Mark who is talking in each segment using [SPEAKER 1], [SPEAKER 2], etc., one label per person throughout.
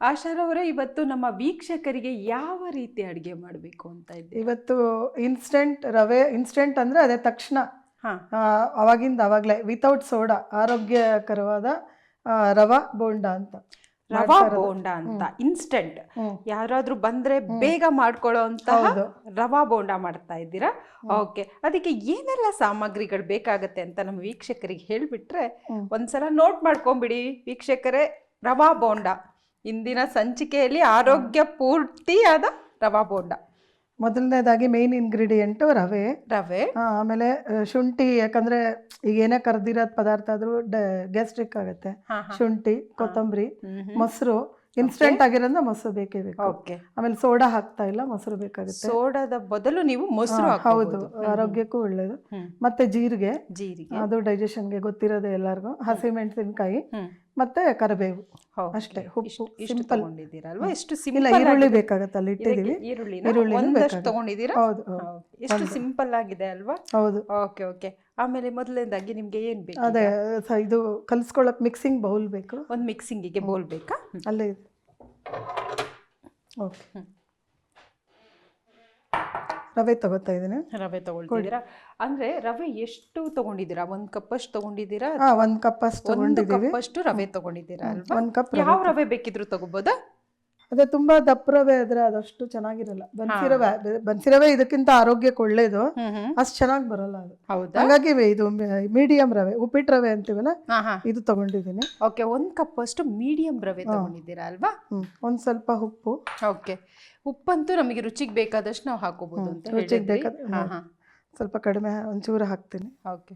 [SPEAKER 1] ಆಶಾರವರೇ ಇವತ್ತು ನಮ್ಮ ವೀಕ್ಷಕರಿಗೆ ಯಾವ ರೀತಿ ಅಡುಗೆ ಮಾಡಬೇಕು ಅಂತ ಇದ್ದೆ
[SPEAKER 2] ಇವತ್ತು ಇನ್ಸ್ಟೆಂಟ್ ರವೆ ಇನ್ಸ್ಟೆಂಟ್ ಅಂದರೆ ಅದೇ ತಕ್ಷಣ.
[SPEAKER 1] ಹಾ.
[SPEAKER 2] ಅವಾಗಿಂದ ಅವಾಗಲೇ ವಿತೌಟ್ ಸೋಡಾ ಆರೋಗ್ಯಕರವಾದ ರವಾ ಬೋಂಡ ಅಂತ
[SPEAKER 1] ರವಾ ಬೋಂಡ ಅಂತ ಇನ್ಸ್ಟೆಂಟ್. ಯಾರಾದ್ರೂ ಬಂದ್ರೆ ಬೇಗ ಮಾಡ್ಕೊಳ್ಳೋ ಅಂತ ರವಾ ಬೋಂಡ ಮಾಡ್ತಾ ಇದ್ದೀರಾ? ಓಕೆ. ಅದಕ್ಕೆ ಏನೆಲ್ಲ ಸಾಮಗ್ರಿಗಳು ಬೇಕಾಗತ್ತೆ ಅಂತ ನಮ್ಮ ವೀಕ್ಷಕರಿಗೆ ಹೇಳ್ಬಿಟ್ರೆ. ಒಂದ್ಸಲ ನೋಟ್ ಮಾಡ್ಕೊಂಬಿಡಿ ವೀಕ್ಷಕರೇ ರವಾ ಬೋಂಡ. ಇಂದಿನ ಸಂಚಿಕೆಯಲ್ಲಿ ಆರೋಗ್ಯ ಪೂರ್ತಿಯಾದ ರವಾ ಬೋಂಡ.
[SPEAKER 2] ಮೊದಲನೇದಾಗಿ ಮೇನ್ ಇಂಗ್ರೀಡಿಯೆಂಟು ರವೆ.
[SPEAKER 1] ರವೆ.
[SPEAKER 2] ಆಮೇಲೆ ಶುಂಠಿ ಯಾಕಂದ್ರೆ ಈಗ ಏನೇ ಕರ್ದಿರೋದ್ ಪದಾರ್ಥ ಆದ್ರೂ ಗ್ಯಾಸ್ಟ್ರಿಕ್ ಆಗುತ್ತೆ. ಶುಂಠಿ ಕೊತ್ತಂಬರಿ. ಮೊಸರು ಇನ್ಸ್ಟೆಂಟ್ ಆಗಿರೋದ್ರಿಂದ ಮೊಸರು ಬೇಕೇ ಬೇಕು. ಆಮೇಲೆ ಸೋಡಾ ಹಾಕ್ತಾ ಇಲ್ಲ ಮೊಸರು ಬೇಕಾಗುತ್ತೆ.
[SPEAKER 1] ಸೋಡಾದ ಬದಲು ನೀವು ಮೊಸರು
[SPEAKER 2] ಹೌದು. ಆರೋಗ್ಯಕ್ಕೂ ಒಳ್ಳೇದು. ಮತ್ತೆ ಜೀರಿಗೆ.
[SPEAKER 1] ಜೀರಿಗೆ.
[SPEAKER 2] ಅದು ಡೈಜೆಷನ್ಗೆ ಗೊತ್ತಿರೋದೇ ಎಲ್ಲರಿಗೂ. ಹಸಿಮೆಣಸಿನಕಾಯಿ. ಮತ್ತೆ ಕರಿಬೇವು. ಅಷ್ಟೇ, ಉಪ್ಪು, ಸಿಂಪಲ್.
[SPEAKER 1] ತಗೊಂಡಿದ್ದೀರಲ್ವಾ? ಎಷ್ಟು ಸಿಂಪಲ್
[SPEAKER 2] ಈರುಳ್ಳಿ ಬೇಕಾಗತ್ತೆ ಅಲ್ಲಿ ಇಟ್ಟಿದ್ದೀವಿ.
[SPEAKER 1] ಈರುಳ್ಳಿ ಒಂದಷ್ಟು ತಗೊಂಡಿದ್ದೀರಾ?
[SPEAKER 2] ಹೌದು.
[SPEAKER 1] ಎಷ್ಟು ಸಿಂಪಲ್ ಆಗಿದೆ ಅಲ್ವಾ?
[SPEAKER 2] ಹೌದು.
[SPEAKER 1] ಓಕೆ ಓಕೆ ಆಮೇಲೆ ಮೊದಲನೇದಾಗಿ ನಿಮಗೆ ಏನು ಬೇಕು
[SPEAKER 2] ಅದೇ ಇದು ಕಲಿಸ್ಕೊಳ್ಳೋಕೆ ಮಿಕ್ಸಿಂಗ್ ಬೌಲ್ ಬೇಕು.
[SPEAKER 1] ಒಂದ್ ಮಿಕ್ಸಿಂಗಿಗೆ ಬೌಲ್ ಬೇಕಾ.
[SPEAKER 2] ಅಲ್ಲೇ ಇದೆ. ಓಕೆ ರವೆ ತಗೋತಾ ಇದ್ದೀನಿ.
[SPEAKER 1] ರವೆ ತಗೊಳ್ತಿದ್ದೀರಾ? ಅಂದ್ರೆ ರವೆ ಎಷ್ಟು ತಗೊಂಡಿದ್ದೀರಾ? ಒಂದ್ ಕಪ್ ಅಷ್ಟು ತಗೊಂಡಿದ್ದೀರಾ?
[SPEAKER 2] ಹಾ ಒಂದ್ ಕಪ್ ಅಷ್ಟು
[SPEAKER 1] ಒಂದು
[SPEAKER 2] ತಗೊಂಡಿದೀವಿ
[SPEAKER 1] ಕಪ್ ಅಷ್ಟು ರವೆ ತಗೊಂಡಿದ್ದೀರಾ ಅಲ್ವಾ?
[SPEAKER 2] ಒಂದ್ ಕಪ್
[SPEAKER 1] ಯಾವ ರವೆ ಬೇಕಿದ್ರು ತಗೋಬೋದಾ?
[SPEAKER 2] ಅದೇ ತುಂಬಾ ದಪ್ಪ ರವೆ ಆದ್ರೆ ಅದಷ್ಟು ಚೆನ್ನಾಗಿರಲ್ಲ. ಬನ್ಸಿ ರವೆ ಬನ್ಸಿ ರವೆ ಇದಕ್ಕಿಂತ ಆರೋಗ್ಯಕ್ಕೆ ಒಳ್ಳೇದು. ಅಷ್ಟು ಚೆನ್ನಾಗಿ ಬರಲ್ಲ ಅದು.
[SPEAKER 1] ಹೌದಾ?
[SPEAKER 2] ಹಾಗಾಗಿ ಇದು ಮೀಡಿಯಂ ರವೆ ಉಪ್ಪಿಟ್ಟು ರವೆ ಅಂತೀವಲ್ಲ?
[SPEAKER 1] ಹಾ ಹಾ.
[SPEAKER 2] ಇದು ತಗೊಂಡಿದ್ದೀನಿ.
[SPEAKER 1] ಓಕೆ ಒಂದ್ ಕಪ್ ಅಷ್ಟು ಮೀಡಿಯಂ ರವೆ ತಗೊಂಡಿದ್ದೀರಾ ಅಲ್ವಾ?
[SPEAKER 2] ಹ್ಮ್ ಒಂದ್ ಸ್ವಲ್ಪ ಉಪ್ಪು.
[SPEAKER 1] ಓಕೆ ಉಪ್ಪಂತೂ ನಮಗೆ ರುಚಿಗೆ ಬೇಕಾದಷ್ಟು ನಾವು ಹಾಕೋಬಹುದು ಅಂತ
[SPEAKER 2] ರುಚಿಗೆ
[SPEAKER 1] ಹೇಳಿದ್ರಿ.
[SPEAKER 2] ಬೇಕಾದ
[SPEAKER 1] ಹಾ ಹಾ.
[SPEAKER 2] ಸ್ವಲ್ಪ ಕಡಿಮೆ ಒಂಚೂರು ಹಾಕ್ತೀನಿ.
[SPEAKER 1] ಓಕೆ.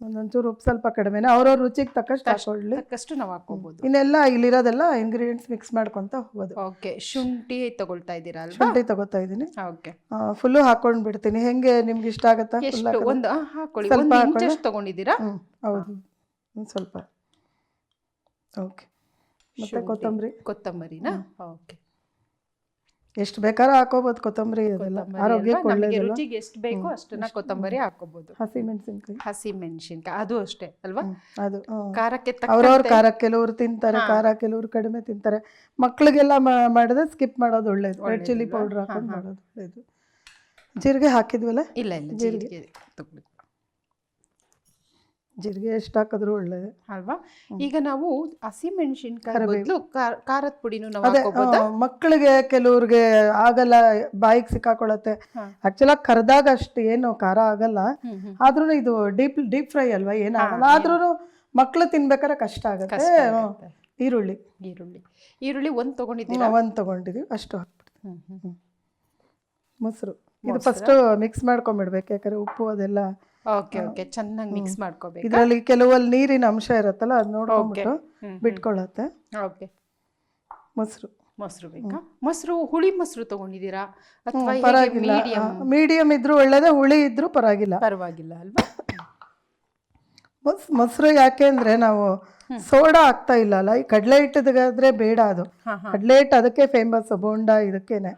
[SPEAKER 2] ಒಂದೊಂಚೂರು ಉಪ್ಪು ಸ್ವಲ್ಪ ಕಡಿಮೆನೆ. ಅವ್ರವ್ರ ರುಚಿಗೆ ತಕ್ಕಷ್ಟು ಹಾಕೊಳ್ಳಿ
[SPEAKER 1] ತಕ್ಕಷ್ಟು ನಾವು ಹಾಕೋಬಹುದು
[SPEAKER 2] ಇನ್ನೆಲ್ಲ ಇಲ್ಲಿರೋದೆಲ್ಲ ಇಂಗ್ರೀಡಿಯೆಂಟ್ಸ್ ಮಿಕ್ಸ್ ಮಾಡ್ಕೊಂತ ಹೋಗೋದು.
[SPEAKER 1] ಓಕೆ. ಶುಂಠಿ ತಗೊಳ್ತಾ ಇದ್ದೀರಾ
[SPEAKER 2] ಶುಂಠಿ ತಗೋತಾ ಇದ್ದೀನಿ.
[SPEAKER 1] ಓಕೆ.
[SPEAKER 2] ಫುಲ್ಲು ಹಾಕೊಂಡು ಬಿಡ್ತೀನಿ. ಹೆಂಗೆ ನಿಮ್ಗೆ ಇಷ್ಟ ಆಗುತ್ತಾ
[SPEAKER 1] ಒಂದು ಹಾಕೊಳ್ಳಿ.
[SPEAKER 2] ಸ್ವಲ್ಪ
[SPEAKER 1] ಹಾಕೊಂಡು. ತಗೊಂಡಿದ್ದೀರಾ?
[SPEAKER 2] ಹೌದು. ಸ್ವಲ್ಪ. ಓಕೆ. ಮತ್ತೆ ಕೊತ್ತಂಬರಿ.
[SPEAKER 1] ಕೊತ್ತಂಬರಿನಾ? ಓಕೆ.
[SPEAKER 2] ಎಷ್ಟು ಬೇಕಾದ್ರೂ ಹಾಕೋಬಹುದು ಕೊತ್ತಂಬರಿ ಅದೆಲ್ಲ. ಆರೋಗ್ಯಕ್ಕೆ
[SPEAKER 1] ನಮಗೆ ರುಚಿಗೆ ಎಷ್ಟು ಬೇಕೋ ಅಷ್ಟನ್ನ ಕೊತ್ತಂಬರಿ ಹಾಕೋಬಹುದು
[SPEAKER 2] ಹಸಿ ಮೆಣಸಿನ್ಕಾಯಿ.
[SPEAKER 1] ಹಸಿ ಮೆಣಸಿನ್ಕಾಯಿ ಅದು ಅಷ್ಟೇ ಅಲ್ವಾ?
[SPEAKER 2] ಅದು.
[SPEAKER 1] ಖಾರಕ್ಕೆ
[SPEAKER 2] ಅವ್ರವ್ರ ಖಾರ ಕೆಲವರು ತಿಂತಾರೆ ಖಾರ ಕೆಲವರು ಕಡಿಮೆ ತಿಂತಾರೆ. ಮಕ್ಕಳಿಗೆಲ್ಲ ಮಾಡಿದ್ರೆ ಸ್ಕಿಪ್ ಮಾಡೋದು ಒಳ್ಳೇದು. ರೆಡ್ ಚಿಲ್ಲಿ ಪೌಡರ್ ಹಾಕೊಂಡು ಮಾಡೋದು ಒಳ್ಳೇದು. ಜೀರಿಗೆ ಹಾಕಿದ್ವಲ್ಲ?
[SPEAKER 1] ಇಲ್ಲ ಇಲ್ಲ ಜೀರಿಗೆ ತಗೊಳ್ಳಿ.
[SPEAKER 2] ಜೀರಿಗೆ ಎಷ್ಟು ಹಾಕಿದ್ರು ಒಳ್ಳೇದು.
[SPEAKER 1] ಅಲ್ವಾ? ಈಗ ನಾವು ಹಸಿ ಮೆಣಸಿನ್ಕಾಯಿ ಬದಲು ಖಾರದ ಪುಡಿನೂ ನಾವು
[SPEAKER 2] ಮಕ್ಳಿಗೆ ಕೆಲವ್ರಿಗೆ ಆಗಲ್ಲ ಬಾಯಿಗೆ ಸಿಕ್ಕಾಕೊಳತ್ತೆ. ಆಕ್ಚುಲಿ ಕರೆದಾಗ ಅಷ್ಟು ಏನು ಖಾರ ಆಗಲ್ಲ. ಆದ್ರೂ ಇದು ಡೀಪ್ ಡೀಪ್ ಫ್ರೈ ಅಲ್ವಾ ಏನಾಗಲ್ಲ ಆದ್ರೂ ಮಕ್ಳು ತಿನ್ಬೇಕಾದ್ರೆ ಕಷ್ಟ ಆಗುತ್ತೆ. ಈರುಳ್ಳಿ.
[SPEAKER 1] ಈರುಳ್ಳಿ. ಈರುಳ್ಳಿ ಒಂದ್ ತಗೊಂಡಿದ್ದೀರಾ?
[SPEAKER 2] ಒಂದು ತಗೊಂಡಿದೀವಿ ಅಷ್ಟು ಹಾಕ್ಬಿಡ್ತೀವಿ. ಮೊಸರು. ಇದು ಫಸ್ಟ್ ಮಿಕ್ಸ್ ಮಾಡ್ಕೊಂಡ್ಬಿಡ್ಬೇಕು ಯಾಕಂದ್ರೆ ಉಪ್ಪು ಅದೆಲ್ಲ
[SPEAKER 1] ಓಕೆ ಓಕೆ. ಚೆನ್ನಾಗಿ ಮಿಕ್ಸ್ ಮಾಡ್ಕೋಬೇಕು?
[SPEAKER 2] ಇದರಲ್ಲಿ ಕೆಲವಲ್ಲಿ ನೀರಿನ ಅಂಶ ಇರುತ್ತಲ್ಲ ಅದು ನೋಡ್ಕೊಂಡ್ಬಿಟ್ಟು
[SPEAKER 1] ಹ್ಮ್,
[SPEAKER 2] ಬಿಟ್ಕೊಳ್ಳುತ್ತೆ.
[SPEAKER 1] ಓಕೆ.
[SPEAKER 2] ಮೊಸರು.
[SPEAKER 1] ಮೊಸರು ಬೇಕಾ? ಮೊಸರು ಹುಳಿ ಮೊಸರು ತಗೊಂಡಿದ್ದೀರಾ? ಅಥವಾ
[SPEAKER 2] ಪರವಾಗಿಲ್ಲ.
[SPEAKER 1] ಮೀಡಿಯಂ
[SPEAKER 2] ಇದ್ರೂ ಒಳ್ಳೇದೇ ಹುಳಿ ಇದ್ರೂ ಪರವಾಗಿಲ್ಲ.
[SPEAKER 1] ಪರವಾಗಿಲ್ಲ ಅಲ್ವಾ?
[SPEAKER 2] ಮೊಸ್- ಮೊಸರು ಯಾಕೆ ಅಂದ್ರೆ ನಾವು ಸೋಡಾ ಆಗ್ತಾ ಇಲ್ಲ ಅಲ್ಲ ಈ ಕಡಲೆ ಹಿಟ್ಟದಾದ್ರೆ ಬೇಡ ಅದು. ಕಡಲೆ ಹಿಟ್ಟು ಅದಕ್ಕೆ ಫೇಮಸ್ ಬೋಂಡಾ ಇದಕ್ಕೇನೆ.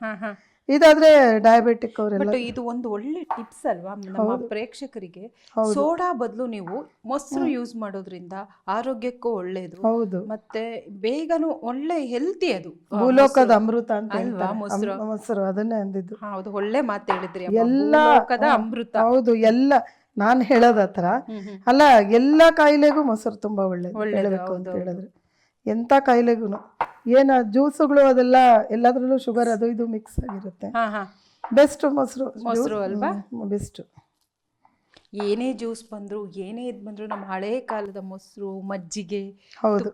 [SPEAKER 2] ಇದಾದ್ರೆ ಡಯಾಬಿಟಿಕ್ ಅವರೆಲ್ಲ
[SPEAKER 1] ಬಟ್ ಇದು ಒಂದು ಒಳ್ಳೆ ಟಿಪ್ಸ್ ಅಲ್ವಾ? ನಮ್ಮ ಪ್ರೇಕ್ಷಕರಿಗೆ. ಸೋಡಾ ಬದಲು ನೀವು ಮೊಸರು ಯೂಸ್ ಮಾಡೋದ್ರಿಂದ ಆರೋಗ್ಯಕ್ಕೂ ಒಳ್ಳೇದು.
[SPEAKER 2] ಹೌದು.
[SPEAKER 1] ಮತ್ತೆ ಬೇಗನು ಒಳ್ಳೆ ಹೆಲ್ತಿ ಅದು.
[SPEAKER 2] ಭೂಲೋಕದ ಅಮೃತ ಅಂತ
[SPEAKER 1] ಅಲ್ವಾ
[SPEAKER 2] ಹೇಳ್ತಾರೆ
[SPEAKER 1] ಮೊಸರು?
[SPEAKER 2] ಅಮ್- ಮೊಸರು ಅದನ್ನೇ ಅಂದಿದ್ದು.
[SPEAKER 1] ಹೌದು ಒಳ್ಳೆ ಮಾತು ಹೇಳಿದ್ರಿ ಅಮ್ಮ.
[SPEAKER 2] ಎಲ್ಲ
[SPEAKER 1] ಭೂಲೋಕದ ಅಮೃತ.
[SPEAKER 2] ಹೌದು ಎಲ್ಲ. ನಾನ್ ಹೇಳೋದ ಹತ್ರ.
[SPEAKER 1] ಹ್ಮ್ ಹ್ಮ್.
[SPEAKER 2] ಅಲ್ಲ ಎಲ್ಲ ಕಾಯಿಲೆಗೂ ಮೊಸರು ತುಂಬಾ ಒಳ್ಳೇದು.
[SPEAKER 1] ಒಳ್ಳೆ
[SPEAKER 2] ಹೇಳಬೇಕು ಅಂತ
[SPEAKER 1] ಹೌದು,
[SPEAKER 2] ಹೇಳಿದ್ರೆ. ಎಂತ ಕಾಯಿಲೆಗೂ ಏನ ಜ್ಯೂಸುಗಳು ಅದೆಲ್ಲ ಎಲ್ಲದ್ರಲ್ಲೂ ಶುಗರ್ ಅದು ಇದು ಮಿಕ್ಸ್ ಆಗಿರುತ್ತೆ. ಬೆಸ್ಟ್ ಮೊಸರು.
[SPEAKER 1] ಮೊಸರು ಅಲ್ವಾ?
[SPEAKER 2] ಬೆಸ್ಟ್
[SPEAKER 1] ಏನೇ ಜ್ಯೂಸ್ ಬಂದ್ರು ಏನೇ ಇದ್ ಬಂದ್ರು ನಮ್ಮ ಹಳೆ ಕಾಲದ ಮೊಸರು ಮಜ್ಜಿಗೆ
[SPEAKER 2] ಹೌದು.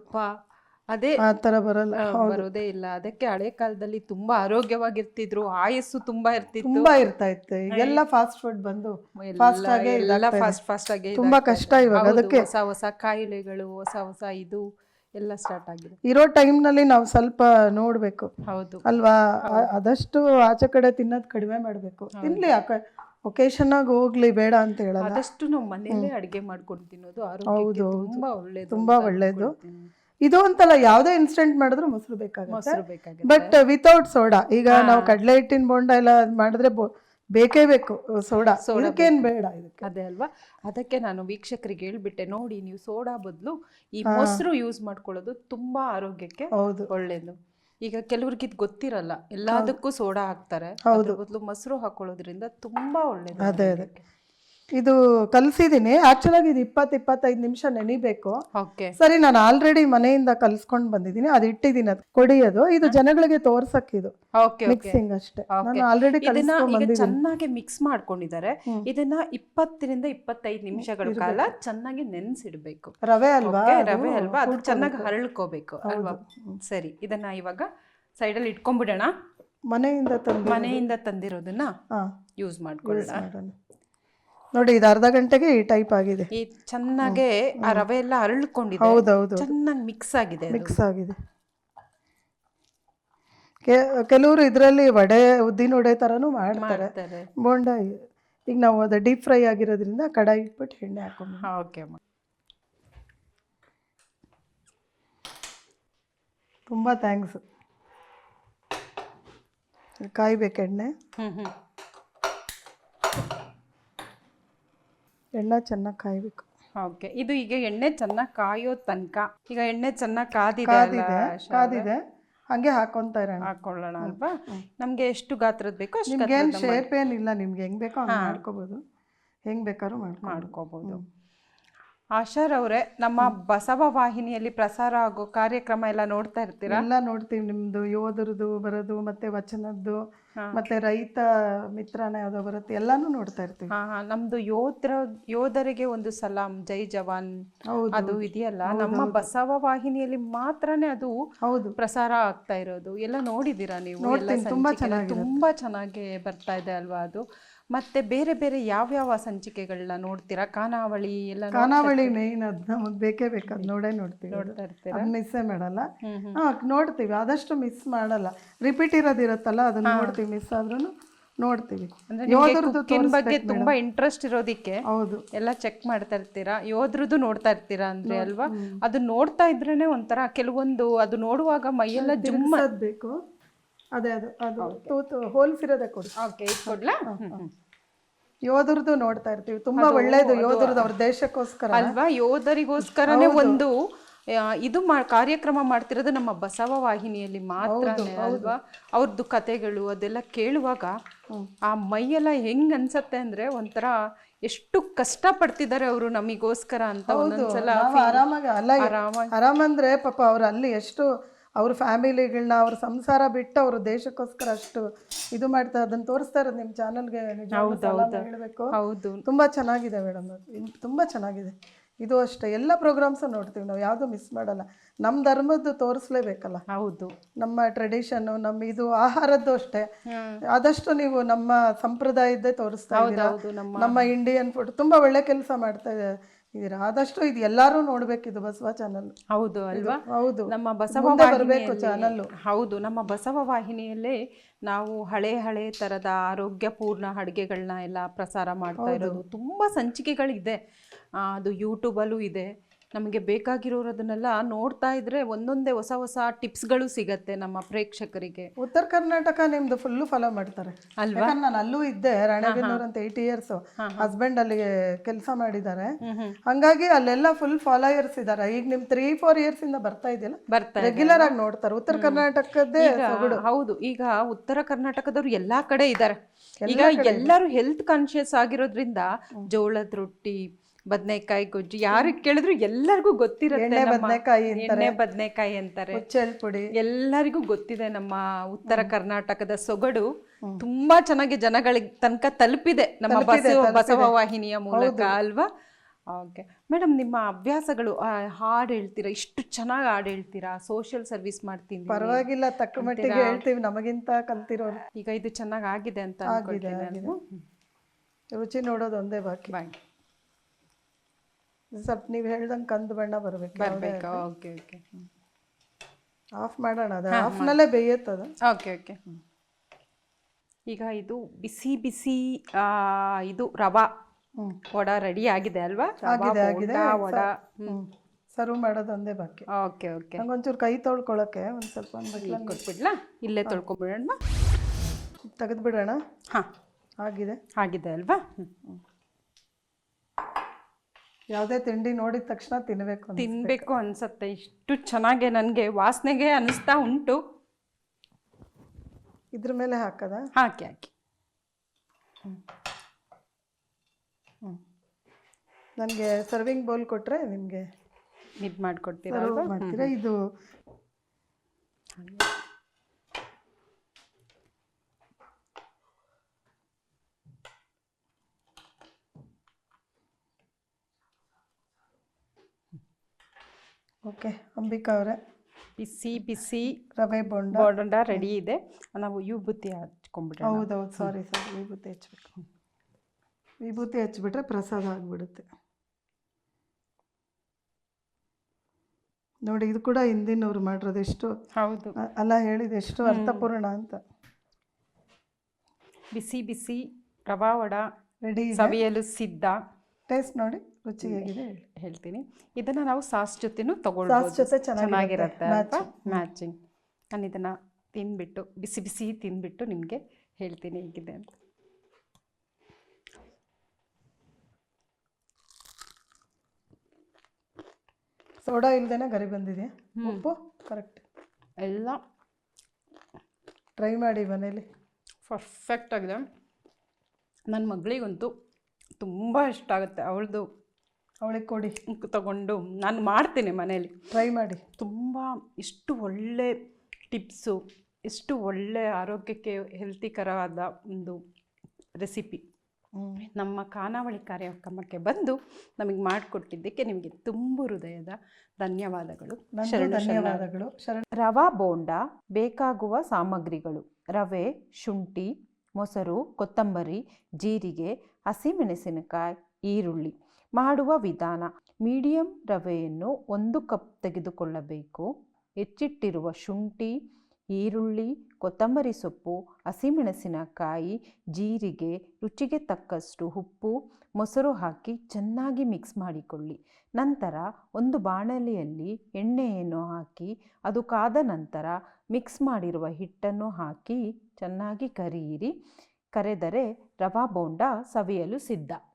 [SPEAKER 1] ಅದೇ
[SPEAKER 2] ಆ ತರ ಬರಲ್ಲ.
[SPEAKER 1] ಬರೋದೇ ಇಲ್ಲ. ಅದಕ್ಕೆ ಹಳೆ ಕಾಲದಲ್ಲಿ ತುಂಬಾ ಆರೋಗ್ಯವಾಗಿರ್ತಿದ್ರು ಆಯಸ್ಸು ತುಂಬಾ ಇರ್ತಿತ್ತು.
[SPEAKER 2] ತುಂಬಾ ಇರ್ತಾ ಇತ್ತು ಎಲ್ಲ ಫಾಸ್ಟ್ ಫುಡ್ ಬಂದು ಫಾಸ್ಟ್ ಆಗಿ
[SPEAKER 1] ಎಲ್ಲ ಫಾಸ್ಟ್ ಫಾಸ್ಟ್ ಆಗಿ
[SPEAKER 2] ತುಂಬಾ ಕಷ್ಟ. ಇವಾಗ. ಅದಕ್ಕೆ
[SPEAKER 1] ಹೊಸ ಹೊಸ ಕಾಯಿಲೆಗಳು ಹೊಸ ಹೊಸ ಇದು. ಎಲ್ಲ ಸ್ಟಾರ್ಟ್ ಆಗಿದೆ.
[SPEAKER 2] ಇರೋ ಟೈಮ್ನಲ್ಲಿ ನಾವು ಸ್ವಲ್ಪ ನೋಡ್ಬೇಕು.
[SPEAKER 1] ಹೌದು.
[SPEAKER 2] ಅಲ್ವಾ? ಆ- ಆದಷ್ಟು ಆಚೆ ಕಡೆ ತಿನ್ನೋದು ಕಡಿಮೆ ಮಾಡಬೇಕು. ತಿನ್ಲಿ ಒಕೇಶನ್ ಆಗಿ ಹೋಗ್ಲಿ ಬೇಡ ಅಂತ ಹೇಳಲ್ಲ.
[SPEAKER 1] ಆದಷ್ಟು ನಾವು ಮನೆಯಲ್ಲೇ ಅಡಿಗೆ ಮಾಡ್ಕೊಂಡು ತಿನ್ನೋದು ಆರೋಗ್ಯಕ್ಕೆ
[SPEAKER 2] ಹೌದು.
[SPEAKER 1] ತುಂಬಾ ಒಳ್ಳೇದು
[SPEAKER 2] ತುಂಬಾ ಒಳ್ಳೇದು. ಇದು ಅಂತಲ್ಲ ಯಾವುದೇ ಇನ್ಸ್ಟೆಂಟ್ ಮಾಡಿದ್ರು ಮೊಸರು ಬೇಕಾಗುತ್ತೆ.
[SPEAKER 1] ಮೊಸರು ಬೇಕಾಗುತ್ತೆ.
[SPEAKER 2] ಬಟ್ ವಿತೌಟ್ ಸೋಡಾ ಈಗ ನಾವು ಕಡಲೆ ಹಿಟ್ಟಿನ ಬೋಂಡ ಎಲ್ಲ ಅದ್ ಮಾಡಿದ್ರೆ ಬೊ- ಬೇಕೇ ಬೇಕು ಸೋಡಾ. ಸೋಡಕ್ಕೇನು ಬೇಡ ಇದಕ್ಕೆ.
[SPEAKER 1] ಅದೇ ಅಲ್ವಾ? ಅದಕ್ಕೆ ನಾನು ವೀಕ್ಷಕರಿಗೆ ಹೇಳ್ಬಿಟ್ಟೆ ನೋಡಿ ನೀವು ಸೋಡಾ ಬದಲು ಈ ಮೊಸರು ಯೂಸ್ ಮಾಡ್ಕೊಳ್ಳೋದು ತುಂಬಾ ಆರೋಗ್ಯಕ್ಕೆ
[SPEAKER 2] ಹೌದು.
[SPEAKER 1] ಒಳ್ಳೇದು. ಈಗ ಕೆಲವ್ರಿಗೆ ಇದು ಗೊತ್ತಿರಲ್ಲ ಎಲ್ಲದಕ್ಕೂ ಸೋಡಾ ಹಾಕ್ತಾರೆ ಅದ್ರ ಬದಲು ಮೊಸರು ಹಾಕೊಳ್ಳೋದ್ರಿಂದ ತುಂಬಾ ಒಳ್ಳೇದು
[SPEAKER 2] ಅದೇ ಅದೇ. ಇದು ಕಲಿಸಿದ್ದೀನಿ ಆ್ಯಕ್ಚುಲಾಗಿ ಇದು ಇಪ್ಪತ್ತು ಇಪ್ಪತ್ತೈದು ನಿಮಿಷ ನೆನಿಬೇಕು.
[SPEAKER 1] ಓಕೆ
[SPEAKER 2] ಸರಿ ನಾನು ಆಲ್ರೆಡಿ ಮನೆಯಿಂದ ಕಲ್ಸ್ಕೊಂಡ್ ಬಂದಿದ್ದೀನಿ ಅದು ಇಟ್ಟಿದ್ದೀನಿ ಅದು ಕೊಡಿಯೋದು. ಇದು ಜನಗಳಿಗೆ ತೋರ್ಸಕ್ ಇದು.
[SPEAKER 1] ಓಕೆ
[SPEAKER 2] ಮಿಕ್ಸಿಂಗ್ ಅಷ್ಟೇ. ನಾನು ಆಲ್ರೆಡಿ
[SPEAKER 1] ಇದನ್ನ
[SPEAKER 2] ಕಲಿಸ್ಕೊಂಡ್
[SPEAKER 1] ಈಗ ಚೆನ್ನಾಗಿ ಮಿಕ್ಸ್ ಮಾಡ್ಕೊಂಡಿದ್ದಾರೆ. ಇದನ್ನ ಇಪ್ಪತ್ತರಿಂದ ಇಪ್ಪತ್ತೈದು ನಿಮಿಷಗಳ ಕಾಲ ಚೆನ್ನಾಗಿ ನೆನ್ಸಿಡ್ಬೇಕು.
[SPEAKER 2] ರವೆ ಅಲ್ವಾ?
[SPEAKER 1] ರವೆ ಅಲ್ವಾ? ಅದು ಚೆನ್ನಾಗಿ ಹರಳ್ಕೋಬೇಕು ಅಲ್ವಾ? ಸರಿ ಇದನ್ನ ಇವಾಗ ಸೈಡಲ್ಲಿ ಇಟ್ಕೊಂಡ್ಬಿಡೋಣ.
[SPEAKER 2] ಮನೆಯಿಂದ ತಂದು
[SPEAKER 1] ಮನೆಯಿಂದ ತಂದಿರೋದನ್ನ ಯೂಸ್ ಮಾಡ್ಕೊಳ್ಳೋಣ.
[SPEAKER 2] ನೋಡಿ ಇದು ಅರ್ಧ ಗಂಟೆಗೆ ಈ ಟೈಪ್ ಆಗಿದೆ.
[SPEAKER 1] ಈ ಚೆನ್ನಾಗೆ ಆ ರವೆ ಎಲ್ಲ ಅರಳ್ಕೊಂಡಿದೆ.
[SPEAKER 2] ಹೌದೌದು.
[SPEAKER 1] ಚೆನ್ನಾಗಿ ಮಿಕ್ಸ್ ಆಗಿದೆ
[SPEAKER 2] ಮಿಕ್ಸ್ ಆಗಿದೆ. ಕೆ- ಕೆಲವರು ಇದರಲ್ಲಿ ವಡೆ ಉದ್ದಿನ ವಡೆ ಥರನೂ ಮಾಡ್ತಾರೆ. ಬೋಂಡ ಈಗ ನಾವು ಅದು ಡೀಪ್ ಫ್ರೈ ಆಗಿರೋದ್ರಿಂದ ಕಡಾಯಿ ಇಟ್ಬಿಟ್ಟು ಎಣ್ಣೆ ಹಾಕೊಂಡು
[SPEAKER 1] ಓಕೆ
[SPEAKER 2] ತುಂಬ ಥ್ಯಾಂಕ್ಸ್ ಕಾಯ್ಬೇಕು ಎಣ್ಣೆ.
[SPEAKER 1] ಹ್ಞೂ ಹ್ಮ್.
[SPEAKER 2] ಎಣ್ಣೆ ಚೆನ್ನಾಗಿ ಕಾಯ್ಬೇಕು.
[SPEAKER 1] ಓಕೆ ಇದು ಈಗ ಎಣ್ಣೆ ಚೆನ್ನಾಗಿ ಕಾಯೋ ತನಕ. ಈಗ ಎಣ್ಣೆ ಚೆನ್ನಾಗಿ ಕಾದಿದೆ
[SPEAKER 2] ಕಾದಿದೆ ಕಾದಿದೆ. ಹಂಗೆ ಹಾಕೊಂತ ಇರೋಣ.
[SPEAKER 1] ಹಾಕೊಳ್ಳೋಣ ಅಲ್ವಾ? ನಮಗೆ ಎಷ್ಟು ಗಾತ್ರದ ಬೇಕೋ ನಿಮ್ಗೆ
[SPEAKER 2] ಏನು ಶೇಪ್ ಏನಿಲ್ಲ ನಿಮ್ಗೆ ಹೆಂಗ್ ಬೇಕೋ ಹಂಗೆ ಮಾಡ್ಕೋಬೋದು. ಹೆಂಗ್ ಬೇಕಾದ್ರೂ ಮಾಡಿ
[SPEAKER 1] ಮಾಡ್ಕೋಬೋದು. ಆಶಾರ್ ಅವರೇ ನಮ್ಮ ಬಸವ ವಾಹಿನಿಯಲ್ಲಿ ಪ್ರಸಾರ ಆಗೋ ಕಾರ್ಯಕ್ರಮ ಎಲ್ಲ ನೋಡ್ತಾ ಇರ್ತೀರಾ?
[SPEAKER 2] ಎಲ್ಲ ನೋಡ್ತೀವಿ ನಿಮ್ಮದು ಯೋಧರದು ಬರೋದು ಮತ್ತೆ ವಚನದ್ದು ಮತ್ತೆ ರೈತ ಮಿತ್ರನ ಯಾವ್ದೋ ಬರುತ್ತೆ ಎಲ್ಲಾನು ನೋಡ್ತಾ ಇರ್ತೀವಿ.
[SPEAKER 1] ಹಾ ಹಾ ನಮ್ದು ಯೋಧರ ಯೋಧರಿಗೆ ಒಂದು ಸಲಾಂ ಜೈ ಜವಾನ್
[SPEAKER 2] ಹೌದು
[SPEAKER 1] ಅದು ಇದೆಯಲ್ಲ ನಮ್ಮ ಬಸವ ವಾಹಿನಿಯಲ್ಲಿ ಮಾತ್ರನೇ ಅದು
[SPEAKER 2] ಹೌದು.
[SPEAKER 1] ಪ್ರಸಾರ ಆಗ್ತಾ ಇರೋದು. ಎಲ್ಲ ನೋಡಿದೀರಾ ನೀವು? ಎಲ್ಲ
[SPEAKER 2] ನೋಡ್ತೀನಿ, ತುಂಬಾ
[SPEAKER 1] ಚೆನ್ನಾಗಿ ತುಂಬಾ ಚೆನ್ನಾಗಿ ಬರ್ತಾ ಇದೆ ಅಲ್ವಾ ಅದು? ಮತ್ತೆ ಬೇರೆ ಬೇರೆ ಯಾವ್ಯಾವ ಸಂಚಿಕೆಗಳನ್ನ ನೋಡ್ತೀರಾ? ಖಾನಾವಳಿ ಎಲ್ಲ ಕಾನಾವಳಿ
[SPEAKER 2] ಖಾನಾವಳಿ ಮೇಯ್ನ್ ಅದ್ ನಮಗ್ ಬೇಕೇ ಬೇಕಾದ್ ಅದ್ ನೋಡೇ ನೋಡ್ತೀವಿ
[SPEAKER 1] ನೋಡ್ತಾ ಇರ್ತೀರಾ?
[SPEAKER 2] ಅದ್ ಮಿಸ್ಸೇ ಮಾಡಲ್ಲ. ಹಾ ನೋಡ್ತೀವಿ. ಆದಷ್ಟು ಮಿಸ್ ಮಾಡಲ್ಲ. ರಿಪೀಟ್ ಇರೋದಿರುತ್ತಲ್ಲ ಅದನ್ನ ನೋಡ್ತೀವಿ. ಮಿಸ್ ಆದ್ರೂ ನೋಡ್ತೀವಿ.
[SPEAKER 1] ಅಂದ್ರೆ
[SPEAKER 2] ಯೋಧರದ್ದು
[SPEAKER 1] ಬಗ್ಗೆ ತುಂಬಾ ಇಂಟ್ರೆಸ್ಟ್ ಇರೋದಿಕ್ಕೆ
[SPEAKER 2] ಹೌದು.
[SPEAKER 1] ಎಲ್ಲ ಚೆಕ್ ಮಾಡ್ತಾ ಇರ್ತೀರಾ? ಯೋದ್ರದ್ದು ನೋಡ್ತಾ ಇರ್ತೀರಾ ಅಂದ್ರೆ ಅಲ್ವಾ? ಅದು ನೋಡ್ತಾ ಇದ್ರೇನೆ ಒಂಥರ ಕೆಲವೊಂದು ಅದು ನೋಡುವಾಗ ಮೈಯೆಲ್ಲ ಜುಮ್
[SPEAKER 2] ತಿರ್ಗ್ಸೋದ್ ಬೇಕು. ಅದೇ ಅದು ಅದು ತೂತು ಕೊಡಿ.
[SPEAKER 1] ಓಕೆ ಕೊಡ್ಲಾ?
[SPEAKER 2] ಯೋಧರದ್ದು ನೋಡ್ತಾ ಇರ್ತೀವಿ. ತುಂಬಾ ಒಳ್ಳೇದು ಯೋಧರದ್ದು ಅವ್ರ ದೇಶಕ್ಕೋಸ್ಕರ.
[SPEAKER 1] ಅಲ್ವಾ? ಯೋಧರಿಗೋಸ್ಕರನೇ ಒಂದು ಇದು ಮಾ ಕಾರ್ಯಕ್ರಮ ಮಾಡ್ತಿರೋದು ನಮ್ಮ ಬಸವ ವಾಹಿನಿಯಲ್ಲಿ ಮಾತ್ರ ಅಲ್ವಾ? ಅವ್ರದ್ದು ಕತೆಗಳು ಅದೆಲ್ಲ ಕೇಳುವಾಗ ಆ ಮೈಯೆಲ್ಲ ಹೆಂಗ್ ಅನ್ಸತ್ತೆ ಅಂದ್ರೆ ಒಂಥರ ಎಷ್ಟು ಕಷ್ಟ ಪಡ್ತಿದ್ದಾರೆ ಅವರು ನಮಿಗೋಸ್ಕರ ಅಂತ ಒಂದೊಂದ್ಸಲ
[SPEAKER 2] ಸಲ ಆರಾಮಾಗಿ ಅಲ್ಲ
[SPEAKER 1] ಆರಾಮಾಗಿ.
[SPEAKER 2] ಆರಾಮಂದ್ರೆ ಪಾಪ ಅವ್ರು ಅಲ್ಲಿ ಎಷ್ಟು ಅವ್ರ ಫ್ಯಾಮಿಲಿಗಳನ್ನ ಅವ್ರ ಸಂಸಾರ ಬಿಟ್ಟು ಅವ್ರ ದೇಶಕ್ಕೋಸ್ಕರ ಅಷ್ಟು ಇದು ಮಾಡ್ತಾ ಅದನ್ನ ತೋರಿಸ್ತಾ ಇರೋದು ನಿಮ್ಮ ಚಾನಲ್ಗೆ ಹೇಳಬೇಕು.
[SPEAKER 1] ಹೌದು.
[SPEAKER 2] ತುಂಬಾ ಚೆನ್ನಾಗಿದೆ ಮೇಡಮ್ ತುಂಬಾ ಚೆನ್ನಾಗಿದೆ. ಇದು ಅಷ್ಟೇ. ಎಲ್ಲ ಪ್ರೋಗ್ರಾಮ್ಸ್ ನೋಡ್ತೀವಿ ನಾವು. ಯಾವುದು ಮಿಸ್ ಮಾಡಲ್ಲ. ನಮ್ಮ ಧರ್ಮದ್ದು ತೋರಿಸ್ಲೇಬೇಕಲ್ಲ.
[SPEAKER 1] ಹೌದು.
[SPEAKER 2] ನಮ್ಮ ಟ್ರೆಡಿಷನ್ನು ನಮ್ಮ ಇದು ಆಹಾರದ್ದು ಅಷ್ಟೇ. ಆದಷ್ಟು ನೀವು ನಮ್ಮ ಸಂಪ್ರದಾಯದ್ದೇ ತೋರಿಸ್ತಾ ಇದ್ದೀರಾ.
[SPEAKER 1] ಹೌದು. ನಮ್ಮ
[SPEAKER 2] ನಮ್ಮ ಇಂಡಿಯನ್ ಫುಡ್ ತುಂಬಾ ಒಳ್ಳೆ ಕೆಲಸ ಮಾಡ್ತಾ ಇದ್ದೀರಾ ಆದಷ್ಟು ಇದು ಎಲ್ಲರೂ ನೋಡ್ಬೇಕು ಇದು ಬಸವ ಚಾನಲ್
[SPEAKER 1] ಹೌದು ಅಲ್ವಾ?
[SPEAKER 2] ಹೌದು.
[SPEAKER 1] ನಮ್ಮ ಬಸವ
[SPEAKER 2] ಬರಬೇಕು ಚಾನಲ್
[SPEAKER 1] ಹೌದು ನಮ್ಮ ಬಸವ ವಾಹಿನಿಯಲ್ಲೇ ನಾವು ಹಳೆ ಹಳೆ ತರದ ಆರೋಗ್ಯಪೂರ್ಣ ಅಡುಗೆಗಳನ್ನ ಎಲ್ಲ ಪ್ರಸಾರ ಮಾಡ್ತಾ ಇರೋದು. ತುಂಬಾ ಸಂಚಿಕೆಗಳಿದೆ. ಅದು ಯೂಟ್ಯೂಬಲ್ಲೂ ಇದೆ. ನಮಗೆ ಬೇಕಾಗಿರೋರದನ್ನೆಲ್ಲ ನೋಡ್ತಾ ಇದ್ರೆ ಒಂದೊಂದೇ ಹೊಸ ಹೊಸ ಟಿಪ್ಸ್ಗಳು ಸಿಗತ್ತೆ ನಮ್ಮ ಪ್ರೇಕ್ಷಕರಿಗೆ.
[SPEAKER 2] ಉತ್ತರ ಕರ್ನಾಟಕ ನಿಮ್ದು ಫುಲ್ಲು ಫಾಲೋ ಮಾಡ್ತಾರೆ.
[SPEAKER 1] ಅಲ್ವಾ?
[SPEAKER 2] ನಾನು ಅಲ್ಲೂ ಇದ್ದೆ ರಾಣೆಬೆನ್ನೂರು ಅಂತ ಏಯ್ಟ್ ಇಯರ್ಸ್ ಹಸ್ಬೆಂಡ್ ಅಲ್ಲಿ ಕೆಲಸ ಮಾಡಿದ್ದಾರೆ. ಹಂಗಾಗಿ ಅಲ್ಲೆಲ್ಲ ಫುಲ್ ಫಾಲೋಯರ್ಸ್ ಇದ್ದಾರೆ. ಈಗ ನಿಮ್ ತ್ರೀ ಫೋರ್ ಇಯರ್ಸ್ ಇಂದ ಬರ್ತಾ ಇದೆಯಲ್ಲ?
[SPEAKER 1] ಬರ್ತಾ
[SPEAKER 2] ರೆಗ್ಯುಲರ್ ಆಗಿ ನೋಡ್ತಾರೆ. ಉತ್ತರ ಕರ್ನಾಟಕದ್ದೇ
[SPEAKER 1] ಹೌದು ಈಗ ಉತ್ತರ ಕರ್ನಾಟಕದವ್ರು ಎಲ್ಲಾ ಕಡೆ ಇದ್ದಾರೆ. ಈಗ ಎಲ್ಲರೂ ಹೆಲ್ತ್ ಕಾನ್ಶಿಯಸ್ ಆಗಿರೋದ್ರಿಂದ ಜೋಳದ ರೊಟ್ಟಿ ಬದನೆಕಾಯಿ ಗೊಜ್ಜು ಯಾರು ಕೇಳಿದ್ರು ಎಲ್ಲರಿಗೂ ಗೊತ್ತಿರುತ್ತೆ
[SPEAKER 2] ಬದನೆಕಾಯಿ
[SPEAKER 1] ನಮ್ಮ
[SPEAKER 2] ಬದ್ನೆಕಾಯಿ
[SPEAKER 1] ಎಣ್ಣೆ ಬದನೆಕಾಯಿ ಅಂತಾರೆ.
[SPEAKER 2] ಹುಚ್ಚೆಳ್ ಪುಡಿ.
[SPEAKER 1] ಎಲ್ಲರಿಗೂ ಗೊತ್ತಿದೆ ನಮ್ಮ ಉತ್ತರ ಕರ್ನಾಟಕದ ಸೊಗಡು ತುಂಬಾ ಚೆನ್ನಾಗಿ ಜನಗಳಿಗೆ ತನಕ ತಲುಪಿದೆ. ನಮ್ಮ ಬಸವ ಬಸವ ವಾಹಿನಿಯ ಮೂಲಕ ಅಲ್ವಾ? ಓಕೆ ಮೇಡಮ್ ನಿಮ್ಮ ಅಭ್ಯಾಸಗಳು ಆ, ಹಾಡ್ ಹೇಳ್ತೀರಾ? ಇಷ್ಟು ಚೆನ್ನಾಗಿ ಹಾಡ್ ಹೇಳ್ತೀರಾ? ಸೋಷಿಯಲ್ ಸರ್ವಿಸ್ ಮಾಡ್ತೀನಿ
[SPEAKER 2] ಪರವಾಗಿಲ್ಲ ತಕ್ಕ ಮಟ್ಟಿಗೆ ಹೇಳ್ತೀವಿ. ನಮಗಿಂತ ಕಲ್ತಿರೋರು.
[SPEAKER 1] ಈಗ ಇದು ಚೆನ್ನಾಗಿ ಆಗಿದೆ ಅಂತ ಅನ್ಕೊಳ್ತೀನಿ ನಾನು.
[SPEAKER 2] ರುಚಿ ನೋಡೋದು ಒಂದೇ ಬಾಕಿ.
[SPEAKER 1] ಬಾಯ್
[SPEAKER 2] ಸ್ವಲ್ಪ ನೀವು ಹೇಳ್ದಂಗೆ ಕಂದು ಬಣ್ಣ ಬರಬೇಕು
[SPEAKER 1] ಬರಬೇಕಾ? Okay okay.
[SPEAKER 2] ಆಫ್ ಮಾಡೋಣ ಅದು ಆಫ್ನಲ್ಲೇ ಅದು
[SPEAKER 1] ಓಕೆ ಓಕೆ. ಈಗ ಇದು ಬಿಸಿ ಬಿಸಿ ಇದು ರವಾ. ವಡ ರೆಡಿ ಆಗಿದೆ ಅಲ್ವಾ?
[SPEAKER 2] ಆಗಿದೆ ಆಗಿದೆ.
[SPEAKER 1] ವಡ.
[SPEAKER 2] ಸರ್ವ್ ಮಾಡೋದು ಒಂದೇ ಬಾಕಿ.
[SPEAKER 1] Okay okay.
[SPEAKER 2] ನಂಗೊಂಚೂರು ಕೈ ತೊಳ್ಕೊಳಕ್ಕೆ ಒಂದು ಸ್ವಲ್ಪ ಒಂದು
[SPEAKER 1] ಕೊಟ್ಬಿಡ್ಲಾ? ಇಲ್ಲೇ ತೊಳ್ಕೊಂಬಿಡೋಣ.
[SPEAKER 2] ತೆಗೆದು ಬಿಡೋಣ
[SPEAKER 1] ಹಾಂ.
[SPEAKER 2] ಆಗಿದೆ.
[SPEAKER 1] ಆಗಿದೆ ಅಲ್ವಾ? ಹ್ಮ್.
[SPEAKER 2] ಯಾವುದೇ ತಿಂಡಿ ನೋಡಿದ ತಕ್ಷಣ ತಿನ್ನಬೇಕು ಅಂತ
[SPEAKER 1] ತಿನ್ಬೇಕು ಅನ್ಸತ್ತೆ. ಇಷ್ಟು ಚೆನ್ನಾಗೆ ನನಗೆ ವಾಸನೆಗೆ ಅನಿಸ್ತಾ ಉಂಟು.
[SPEAKER 2] ಇದ್ರ ಮೇಲೆ ಹಾಕದ?
[SPEAKER 1] ಹಾಕಿ ಹಾಕಿ.
[SPEAKER 2] ನನಗೆ ಸರ್ವಿಂಗ್ ಬೌಲ್ ಕೊಟ್ಟರೆ ನಿಮಗೆ
[SPEAKER 1] ಇದು ಮಾಡ್ಕೊಡ್ತೀರಾ?
[SPEAKER 2] ಇದು ಓಕೆ ಅಂಬಿಕಾ ಅವರೇ.
[SPEAKER 1] ಬಿಸಿ ಬಿಸಿ
[SPEAKER 2] ರವೆ ಬೋಂಡ.
[SPEAKER 1] ಬೋಂಡ ರೆಡಿ ಇದೆ. ನಾವು ವಿಭೂತಿ ಹಚ್ಕೊಂಡ್ಬಿಟ್ಟು
[SPEAKER 2] ಹೌದೌದು ಸಾರಿ ಸಾರಿ ವಿಭೂತಿ ಹಚ್ಬೇಕು. ವಿಭೂತಿ ಹಚ್ಬಿಟ್ರೆ ಪ್ರಸಾದ ಆಗಿಬಿಡುತ್ತೆ. ನೋಡಿ ಇದು ಕೂಡ ಹಿಂದಿನವ್ರು ಮಾಡಿರೋದು ಎಷ್ಟು
[SPEAKER 1] ಹೌದು.
[SPEAKER 2] ಅಲ್ಲ ಹೇಳಿದ ಎಷ್ಟು ಅರ್ಥಪೂರ್ಣ ಅಂತ.
[SPEAKER 1] ಬಿಸಿ ಬಿಸಿ ರವಾ ವಡ
[SPEAKER 2] ರೆಡಿ
[SPEAKER 1] ಸವಿಯಲು ಸಿದ್ಧ.
[SPEAKER 2] ಟೇಸ್ಟ್ ನೋಡಿ ರುಚಿ ಹೇಗಿದೆ ಹೇಳಿ
[SPEAKER 1] ಹೇಳ್ತೀನಿ. ಇದನ್ನ ನಾವು ಸಾಸ್ ಜೊತೆನೂ
[SPEAKER 2] ಸಾಸ್
[SPEAKER 1] ತಗೊಳ್ಬೋದು.
[SPEAKER 2] ಜೊತೆ ಚೆನ್ನಾಗಿರುತ್ತೆ.
[SPEAKER 1] ಅಲ್ವಾ? ಮ್ಯಾಚಿಂಗ್ ನಾನು ಇದನ್ನ ತಿನ್ಬಿಟ್ಟು ಬಿಸಿ ಬಿಸಿ ತಿನ್ಬಿಟ್ಟು ನಿಮಗೆ ಹೇಳ್ತೀನಿ ಹೇಗಿದೆ ಅಂತ.
[SPEAKER 2] ಸೋಡಾ ಇಲ್ದೇನೆ ಗರಿ ಬಂದಿದೆ. ಉಪ್ಪು ಕರೆಕ್ಟ್
[SPEAKER 1] ಎಲ್ಲ
[SPEAKER 2] ಟ್ರೈ ಮಾಡಿ ಮನೇಲಿ.
[SPEAKER 1] ಪರ್ಫೆಕ್ಟ್ ಆಗಿದೆ. ನನ್ನ ಮಗಳಿಗಂತೂ ತುಂಬ ಇಷ್ಟ ಆಗುತ್ತೆ. ಅವಳದು
[SPEAKER 2] ಅವಳಿಗೆ ಕೊಡಿ.
[SPEAKER 1] ತಗೊಂಡು ನಾನು ಮಾಡ್ತೀನಿ ಮನೇಲಿ.
[SPEAKER 2] ಟ್ರೈ ಮಾಡಿ.
[SPEAKER 1] ತುಂಬ ಇಷ್ಟು ಒಳ್ಳೆ ಟಿಪ್ಸು ಇಷ್ಟು ಒಳ್ಳೆ ಆರೋಗ್ಯಕ್ಕೆ ಹೆಲ್ತಿಕರವಾದ ಒಂದು ರೆಸಿಪಿ. ನಮ್ಮ ಖಾನಾವಳಿ ಕಾರ್ಯಕ್ರಮಕ್ಕೆ ಬಂದು ನಮಗೆ ಮಾಡಿಕೊಟ್ಟಿದ್ದಕ್ಕೆ ನಿಮಗೆ ತುಂಬ ಹೃದಯದ ಧನ್ಯವಾದಗಳು.
[SPEAKER 2] ಧನ್ಯವಾದಗಳು. ಶರಣ
[SPEAKER 1] ರವಾ ಬೋಂಡ ಬೇಕಾಗುವ ಸಾಮಗ್ರಿಗಳು. ರವೆ ಶುಂಠಿ ಮೊಸರು, ಕೊತ್ತಂಬರಿ, ಜೀರಿಗೆ, ಹಸಿಮೆಣಸಿನಕಾಯಿ, ಈರುಳ್ಳಿ ಮಾಡುವ ವಿಧಾನ. ಮೀಡಿಯಂ ರವೆಯನ್ನು ಒಂದು ಕಪ್ ತೆಗೆದುಕೊಳ್ಳಬೇಕು. ಹೆಚ್ಚಿಟ್ಟಿರುವ ಶುಂಠಿ, ಈರುಳ್ಳಿ, ಕೊತ್ತಂಬರಿ ಸೊಪ್ಪು, ಹಸಿಮೆಣಸಿನಕಾಯಿ, ಜೀರಿಗೆ, ರುಚಿಗೆ ತಕ್ಕಷ್ಟು ಉಪ್ಪು, ಮೊಸರು ಹಾಕಿ ಚೆನ್ನಾಗಿ ಮಿಕ್ಸ್ ಮಾಡಿಕೊಳ್ಳಿ. ನಂತರ ಒಂದು ಬಾಣಲೆಯಲ್ಲಿ ಎಣ್ಣೆಯನ್ನು ಹಾಕಿ, ಅದು ಕಾದ ನಂತರ ಮಿಕ್ಸ್ ಮಾಡಿರುವ ಹಿಟ್ಟನ್ನು ಹಾಕಿ ಚೆನ್ನಾಗಿ ಕರಿಯಿರಿ. ಕರೆದರೆ ರವಾ ಬೋಂಡ ಸವಿಯಲು ಸಿದ್ಧ.